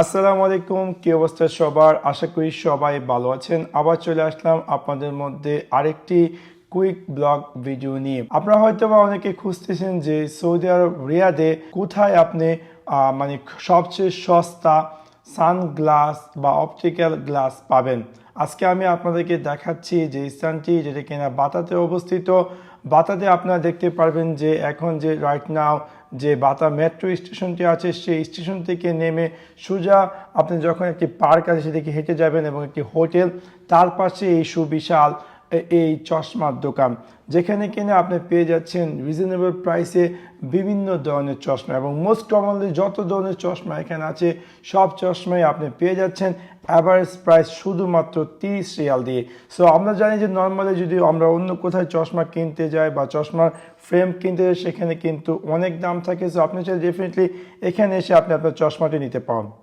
আসসালামু আলাইকুম, কি অবস্থা সবার? আশা করি সবাই ভালো আছেন। আবার চলে আসলাম আপনাদের মধ্যে আরেকটি কুইক ব্লগ ভিডিও নিয়ে। আপনারা হয়তো বা অনেকে খুঁজতেছেন যে সৌদি আরব, রিয়াদে কোথায় আপনি মানে সবচেয়ে সস্তা সানগ্লাস বা অপটিক্যাল গ্লাস পাবেন। আজকে আমি আপনাদেরকে দেখাচ্ছি যে স্থানটি যেটা কিনা বাতাতে অবস্থিত। বাতাতে আপনারা দেখতে পারবেন যে এখন যে রাইট নাও যে বাতা মেট্রো স্টেশনটি আছে, সেই স্টেশন থেকে নেমে সোজা আপনি যখন একটি পার্ক আছে সেদিকে হেঁটে যাবেন এবং একটি হোটেল, তার পাশে এই সুবিশাল এই চশমার দোকান, যেখানে কিনা আপনি পেয়ে যাচ্ছেন রিজনেবল প্রাইসে বিভিন্ন ধরনের চশমা এবং মোস্ট কমনলি যত ধরনের চশমা এখানে আছে, সব চশমাই আপনি পেয়ে যাচ্ছেন। অ্যাভারেজ প্রাইস শুধুমাত্র তিরিশ রিয়াল দিয়ে। সো আমরা জানি যে নর্মালি যদি আমরা অন্য কোথায় চশমা কিনতে যাই বা চশমার ফ্রেম কিনতে যাই, সেখানে কিন্তু অনেক দাম থাকে। সো আপনি চাই ডেফিনেটলি এখানে এসে আপনি আপনার চশমাটি নিতে পারেন।